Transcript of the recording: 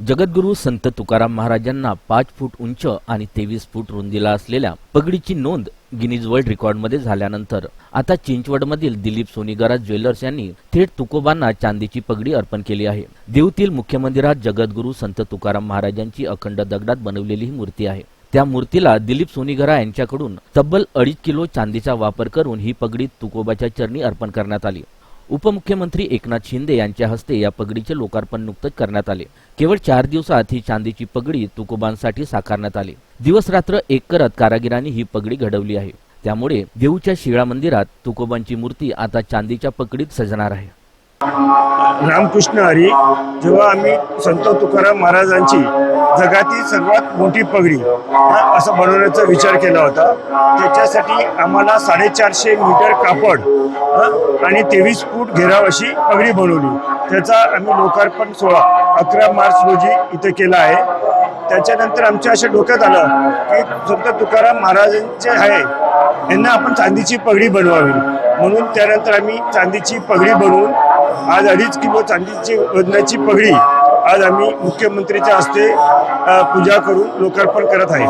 जगद्गुरू संत तुकाराम महाराजांना पाच फूट उंच आणि तेवीस फूट रुंदीला असलेल्या पगडीची नोंद गिनीज वर्ल्ड रेकॉर्डमध्ये झाल्यानंतर आता चिंचवडमधील दिलीप सोनीगरा ज्वेलर्स यांनी थेट तुकोबांना चांदीची पगडी अर्पण केली आहे. देवतील मुख्य मंदिरात जगद्गुरू संत तुकाराम महाराजांची अखंड दगडात बनवलेली ही मूर्ती आहे. त्या मूर्तीला दिलीप सोनीगरा यांच्याकडून तब्बल अडीच किलो चांदीचा वापर करून ही पगडी तुकोबाच्या चरणी अर्पण करण्यात आली. उपमुख्यमंत्री एकनाथ शिंदे यांच्या हस्ते या पगडीचे लोकार्पण नुकतंच करण्यात आले. केवळ चार दिवसात ही चांदीची पगडी तुकोबांसाठी साकारण्यात आली. दिवस रात्र एक करत कारागिरांनी ही पगडी घडवली आहे. त्यामुळे देऊच्या शिळा मंदिरात तुकोबांची मूर्ती आता चांदीच्या पगडीत सजणार आहे. रामकृष्ण हरी जेव्हा आम्ही संत तुकाराम महाराजांची जगातील सर्वात मोठी पगडी. असं बनवण्याचा विचार केला होता. त्याच्यासाठी आम्हाला साडेचारशे मीटर कापड आणि तेवीस फूट घेराव अशी पगडी बनवली. त्याचा आम्ही लोकार्पण सोहळा अकरा मार्च रोजी इथे केला आहे. त्याच्यानंतर आमच्या अशा डोक्यात आलं की संत तुकाराम महाराजांचे आहे. यांना आपण चांदीची पगडी बनवावी. म्हणून त्यानंतर आम्ही चांदीची पगडी बनवून आज अडीच किलो चांदीची वजनाची पगडी आज आम्ही मुख्यमंत्रीच्या हस्ते पूजा करून लोकार्पण करत आहे.